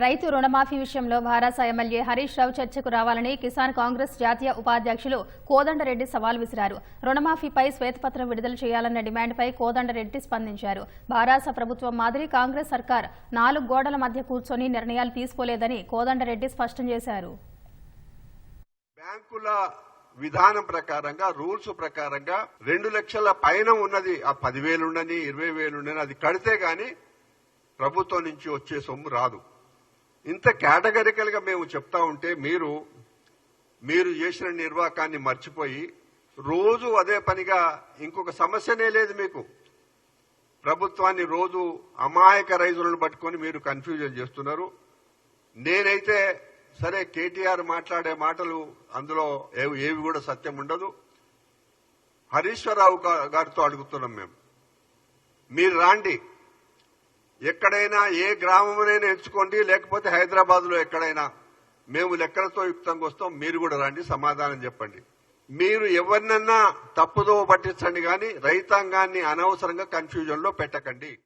రైతు రుణమాఫీ విషయంలో భారస ఎమ్మెల్యే హరీష్ రావు చర్చకు రావాలని కిసాన్ కాంగ్రెస్ జాతీయ ఉపాధ్యక్షులు కోదండరెడ్డి సవాల్ విసిరారు. రుణమాఫీపై శ్వేతపత్రం విడుదల చేయాలన్న డిమాండ్పై కోదండరెడ్డి స్పందించారు. భారాస ప్రభుత్వం మాదిరి కాంగ్రెస్ సర్కార్ నాలుగు గోడల మధ్య కూర్చొని నిర్ణయాలు తీసుకోలేదని కోదండరెడ్డి స్పష్టం చేశారు. బ్యాంకుల విధానం ప్రకారంగా రూల్స్ ప్రకారంగా రెండు లక్షల పైన ఉన్నది. ఆ పదివేలుండని ఇరవై వేలు ఉండని అది కడితే గాని ప్రభుత్వం నుంచి వచ్చే సొమ్ము రాదు. ఇంత కేటగరికల్గా మేము చెప్తా ఉంటే మీరు మీరు చేసిన నిర్వాకాన్ని మర్చిపోయి రోజు అదే పనిగా ఇంకొక సమస్యనే లేదు మీకు. ప్రభుత్వాన్ని రోజు అమాయక రైతులను పట్టుకొని మీరు కన్ఫ్యూజన్ చేస్తున్నారు. నేనైతే సరే కేటీఆర్ మాట్లాడే మాటలు అందులో ఏవి ఏవి కూడా సత్యం ఉండదు. హరీశ్వరరావు గారితో అడుగుతున్నాం మేము. మీరు రాండి. ఎక్కడైనా ఏ గ్రామమైనా ఎంచుకోండి లేకపోతే హైదరాబాద్లో ఎక్కడైనా మేము లెక్కలతో యుక్తంగా వస్తాం. మీరు కూడా రండి సమాధానం చెప్పండి. మీరు ఎవరినన్నా తప్పుదో పట్టించండి కానీ రైతాంగాన్ని అనవసరంగా కన్ఫ్యూజన్లో పెట్టకండి.